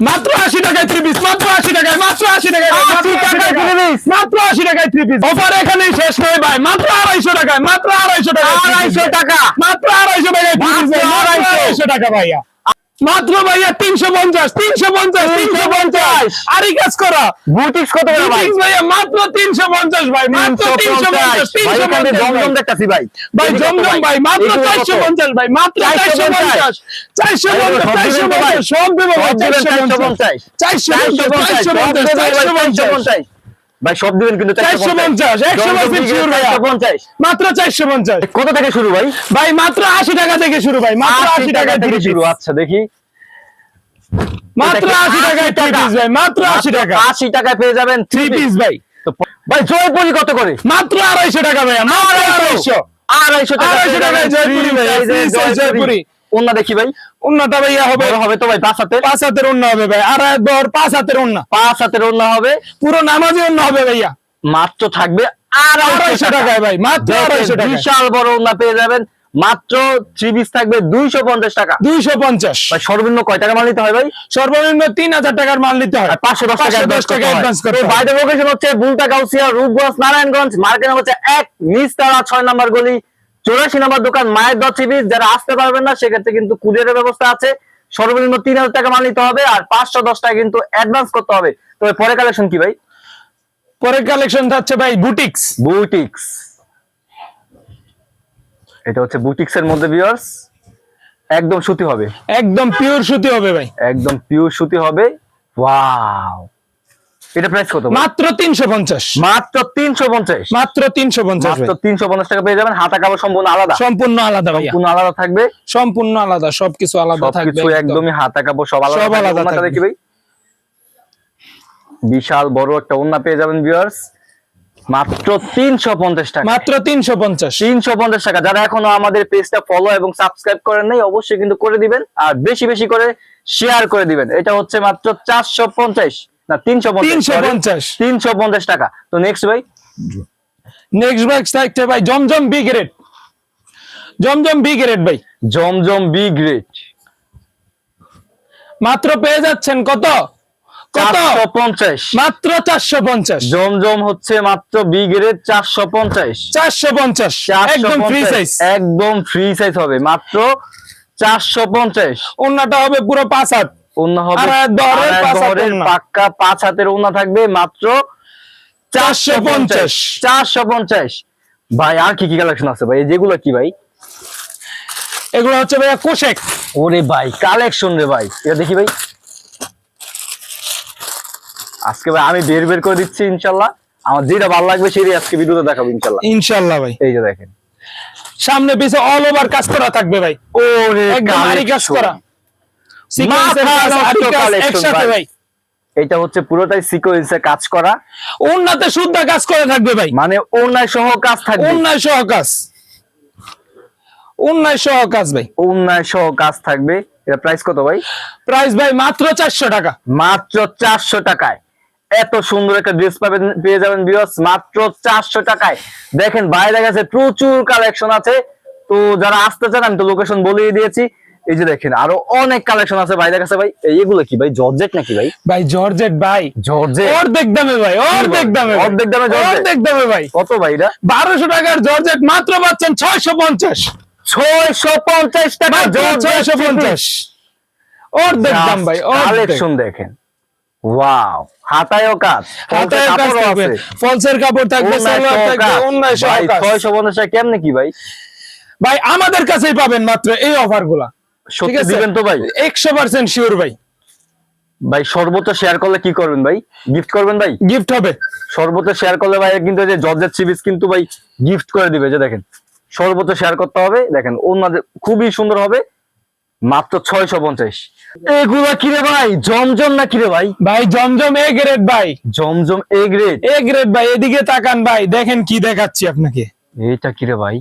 মাত্র আশি টাকায় থ্রি পিস মাত্র আশি টাকায় মাত্র আশি টাকায় ভাই, মাত্র 80 টাকায় টাকায় three piece। মাত্র আশি টাকায় থ্রি পিস অফার এখানেই শেষ হয়ে ভাই মাত্র আড়াইশো টাকায় মাত্র আড়াইশো টাকা আড়াইশো টাকা। মাত্র আড়াইশো টাকায়। আড়াইশো টাকা ভাইয়া মাত্র ভাইয়া তিনশো পঞ্চাশ তিনশো পঞ্চাশ তিনশো পঞ্চাশ। আরই কাজ করা। বুটিক্স কত ভাইয়া মাত্র তিনশো পঞ্চাশ ভাই মাত্র তিনশো পঞ্চাশ। তিনশো পঞ্চাশ জমজম দেখতাছি ভাই। ভাই জমজম ভাই। মাত্র চারশো পঞ্চাশ ভাই মাত্র চারশো 450 পঞ্চাশ চারশো পঞ্চাশ চারশো? পঞ্চাশ সব দেবো ভাই চারশো পঞ্চাশ। 450 চারশো পঞ্চাশ চারশো পঞ্চাশ চারশো পঞ্চাশ 450 ভাই সব দিবেন কিন্তু চারশো পঞ্চাশ। একশো পার্সেন্ট শিওর ভাইয়া। 450 মাত্র চারশো পঞ্চাশ। কত থেকে শুরু ভাই? ভাই মাত্র আশি টাকা থেকে শুরু ভাই মাত্র আশি টাকা থেকে শুরু আচ্ছা দেখি। মাত্র এটা কি আশি টাকায় 80 পিস ভাই মাত্র আশি টাকা। আশি টাকায় পেয়ে যাবেন থ্রি পিস ভাই। ভাই জয়পুরি কত করে? মাত্র আড়াইশো টাকা ভাইয়া মাত্র আড়াইশো। আড়াইশো। টাকা আড়াইশো টাকায় জয়পুরি ভাই, জয়পুরি। জয়পুরি। দেখি ভাই। উন্নতা ভাইয়া হবে হবে তো ভাই পাঁচ হাতে পাঁচ হাতের অন্য হবে ভাই। আর দর পাঁচ হাতের অন্য পাঁচ হাতের অন্য হবে। পুরো নামাজি অন্য হবে ভাইয়া। মাত্র থাকবে আড়াইশো আড়াইশো টাকায় ভাই মাত্র আড়াইশো টাকা বিশাল বড় ওনা পেয়ে যাবেন। মাত্র থ্রি পিস থাকবে দুইশো পঞ্চাশ টাকা। দুইশো পঞ্চাশ। ভাই সর্বনিম্ন কয় টাকা মাল নিতে হয় ভাই? সর্বনিম্ন তিন হাজার টাকার মাল নিতে হয়। আর পাঁচশো দশ টাকা দশ টাকা অ্যাডভান্স হয়। বাইরে লোকেশন হচ্ছে বুলতা গাউসিয়া রূপগঞ্জ নারায়ণগঞ্জ মার্কেট হচ্ছে এক নিচতলা ছয় নাম্বার গলি। চৌরাশি নাম্বার দোকান মায়ের দশ পিস যারা আসতে পারবেন না সেক্ষেত্রে কিন্তু কুরিয়ারের ব্যবস্থা আছে। সর্বনিম্ন তিন হাজার টাকা মাল নিতে হবে আর পাঁচশো দশ টাকা কিন্তু অ্যাডভান্স করতে হবে। তবে পরে কালেকশন কি ভাই? পরের কালেকশন থাকছে ভাই বুটিক্স। বুটিক্স। এটা হচ্ছে বুটিক্স এর মধ্যে ভিউয়ার্স একদম সুতি হবে। একদম পিওর সুতি হবে ভাই। একদম পিওর সুতি হবে। ওয়াও এটা প্রাইস কত মাত্র তিনশো পঞ্চাশ। মাত্র তিনশো পঞ্চাশ। মাত্র তিনশো পঞ্চাশ মাত্র তিনশো পঞ্চাশ টাকা পেয়ে যাবেন। হাতা কাপড় সম্পূর্ণ আলাদা। সম্পূর্ণ আলাদা ভাইয়া। সম্পূর্ণ আলাদা থাকবে। সম্পূর্ণ আলাদা সবকিছু আলাদা থাকবে সবকিছু একদমই হাতা কাপড় সব আলাদা সব আলাদা থাকবে। দেখি ভাই। বিশাল বড় একটা ওন্না পেয়ে যাবেন ভিউয়ার্স মাত্র তিনশো পঞ্চাশ টাকা। মাত্র তিনশো পঞ্চাশ। তিনশো পঞ্চাশ টাকা। যারা এখনও আমাদের পেজটা ফলো এবং সাবস্ক্রাইব করেন নাই অবশ্যই কিন্তু করে দিবেন। আর বেশি বেশি করে শেয়ার করে দিবেন। এটা হচ্ছে মাত্র চারশো পঞ্চাশ। না তিনশো তিনশো পঞ্চাশ। তিনশো পঞ্চাশ টাকা। তো নেক্সট ভাই? নেক্সট থাকছে ভাই Zamzam B grade Zamzam B grade ভাই। জমজম বি গ্রেট মাত্র পেয়ে যাচ্ছেন কত? কত? পঞ্চাশ। মাত্র চারশো পঞ্চাশ। জমজম হচ্ছে মাত্র বি গ্রেড চারশো পঞ্চাশ। চারশো পঞ্চাশ। একদম ফ্রি সাইজ একদম ফ্রি সাইজ হবে। মাত্র চারশো পঞ্চাশ। অন্যটা হবে পুরো পাঁচ হাত। অন্য হবে। পাক্কা পাঁচ হাতের ওনা থাকবে মাত্র চারশো পঞ্চাশ। চারশো পঞ্চাশ। ভাই আর কি কি কালেকশন আছে ভাই? যেগুলো কি ভাই? এগুলো হচ্ছে ভাইয়া কোশেক। ওরে ভাই কালেকশন রে ভাই। এটা দেখি ভাই। আজকে ভাই আমি বের বের করে দিচ্ছি ইনশাল্লাহ। আমার যেটা ভালো লাগবে সেটাই আজকে ভিডিওতে দেখাবো ইনশাল্লাহ। ইনশাল্লাহ ভাই। এই যে দেখেন। সামনে পিছে অল ওভার কাজ করা থাকবে ভাই। ওরে আরি কাজ করা। একসাথে ভাই। এটা হচ্ছে পুরোটাই সিকোয়েন্সে কাজ করা। শুদ্ধ কাজ করে থাকবে ভাই। মানে ওনায় সহ কাজ থাকবে। অন্যায় সহ কাজ। অন্যায় সহ কাজ ভাই। ওনায় সহ কাজ থাকবে। এটা প্রাইস কত ভাই? প্রাইস ভাই মাত্র চারশো টাকা। মাত্র চারশো টাকায়। এত সুন্দর একটা ড্রেস পাবেন পেয়ে যাবেন বিয়স মাত্র চারশো টাকায়। দেখেন বাইরে গেছে প্রচুর কালেকশন আছে। তো যারা আসতে চান আমি তো লোকেশন বলেই দিয়েছি। এই যে দেখেন আরও অনেক কালেকশন আছে বাইরে কাছে ভাই। এই এগুলো কি ভাই জর্জেট নাকি ভাই? ভাই জর্জেট ভাই। জর্জেট? অর্ধেক দামে ভাই অর্ধেক দামে অর্ধেক দামে? অর্ধেক দামে ভাই। কত ভাই এটা? বারোশো টাকার জর্জেট মাত্র পাচ্ছেন ছয়শো পঞ্চাশ। ছয়শো পঞ্চাশ টাকা ছয়শো পঞ্চাশ। অর্ধেক দাম ভাই কালেকশন দেখেন। ওয়াও হাতায়ও কাজ। হাতায় কাজ থাকবে। ফলসের কাপড় থাকবে সালোয়ার থাকবে কাজ। অন্যায় সহ কাজ। 650 টাকা কেমনে কি ভাই? ভাই আমাদের কাছেই পাবেন মাত্র এই অফারগুলা। সত্যি দিবেন তো ভাই? একশো পার্সেন্ট শিওর ভাই। ভাই সর্বোচ্চ শেয়ার করলে কি করবেন ভাই? গিফট করবেন ভাই? গিফট হবে। সর্বোচ্চ শেয়ার করলে ভাই কিন্তু যে জর্জেট সিরিজ কিন্তু ভাই গিফট করে দিবে যে দেখেন। সর্বোচ্চ শেয়ার করতে হবে দেখেন অন্যদের খুবই সুন্দর হবে মাত্র ছয়শো পঞ্চাশ। এগুলা কিরে ভাই? জমজম না কিরে ভাই? ভাই জমজম এ গ্রেড ভাই। জমজম এ গ্রেড এ গ্রেড ভাই এদিকে তাকান ভাই দেখেন কি দেখাচ্ছি আপনাকে। এইটা কিরে ভাই?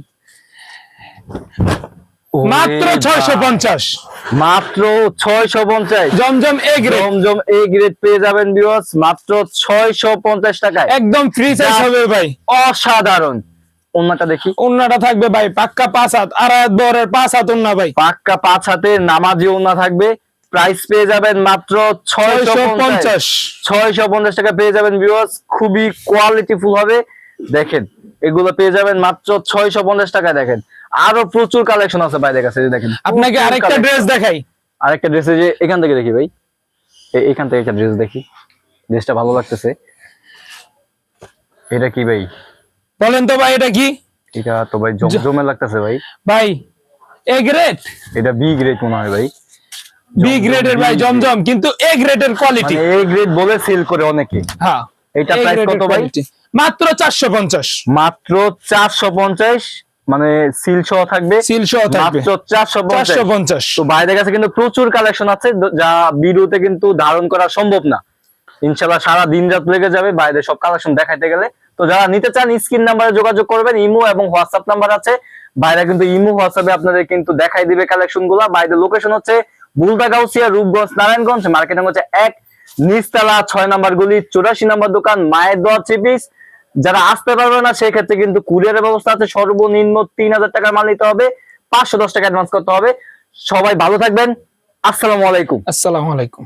মাত্র ছয়শো পঞ্চাশ। মাত্র ছয়শো পঞ্চাশ। জমজম A grade Zamzam A grade পেয়ে যাবেন বিওস মাত্র ছয়শো পঞ্চাশ টাকায়। একদম ফ্রি সাইজ হবে ভাই। অসাধারণ। অন্যটা দেখি। অন্যটা থাকবে ভাই পাক্কা পাঁচ হাত। আর এক দরের পাঁচ হাত অন্য ভাই। পাক্কা পাঁচ হাতে নামাজি ওনা থাকবে। প্রাইস পেয়ে যাবেন মাত্র ছয়শো ছয়শো পঞ্চাশ। পঞ্চাশ ছয়শো পঞ্চাশ টাকা পেয়ে যাবেন ভিউয়ার্স খুবই কোয়ালিটিফুল হবে। দেখেন এগুলো পেয়ে যাবেন মাত্র ছয়শো পঞ্চাশ টাকা দেখেন। আরও প্রচুর কালেকশন আছে বাইরের কাছে দেখেন আপনাকে আরেকটা ড্রেস দেখাই। আরেকটা ড্রেস যে এখান থেকে দেখি ভাই। এখান থেকে একটা ড্রেস দেখি। ড্রেসটা ভালো লাগতেছে। এটা কি ভাই? বলেন তো ভাই এটা কি? এটা তো ভাই জমজমে লাগতেছে ভাই। ভাই এ গ্রেড এটা বি গ্রেড মনে হয় ভাই। বি গ্রেডের ভাই জমজম কিন্তু এ গ্রেডের কোয়ালিটি এ গ্রেড বলে সেল করে অনেকে। হ্যাঁ এটা grade কত ভাই? মাত্র চারশো পঞ্চাশ। মাত্র চারশো পঞ্চাশ। মানে সিল সহ থাকবে। সিল সহ থাকবে। চারশো চারশো পঞ্চাশ। তো বাইরের কাছে কিন্তু প্রচুর কালেকশন আছে যা ভিডিওতে কিন্তু ধারণ করা সম্ভব না। ইনশাল্লাহ সারা দিন রাত লেগে যাবে বাইরে সব কালেকশন দেখাইতে গেলে। তো যারা নিতে চান স্ক্রিন নাম্বারে যোগাযোগ করবেন ইমো এবং হোয়াটসঅ্যাপ নাম্বার আছে। বাইরে কিন্তু ইমো হোয়াটসঅ্যাপে আপনাদের কিন্তু দেখাই দিবে কালেকশনগুলা। বাইরের লোকেশন হচ্ছে বুলদা গাউসিয়া রূপগঞ্জ নারায়ণগঞ্জ। মার্কেটিং হচ্ছে এক নিচতলা ছয় নাম্বার গুলি চুরাশি নাম্বার দোকান মায়ের দোয়া চিপিস যারা আসতে পারবে না, সেক্ষেত্রে কিন্তু কুরিয়ারের ব্যবস্থা আছে। সর্বনিম্ন তিন হাজার টাকার মাল নিতে হবে, পাঁচশো দশ টাকা অ্যাডভান্স করতে হবে। সবাই ভালো থাকবেন। আসসালামু আলাইকুম। আসসালামু আলাইকুম।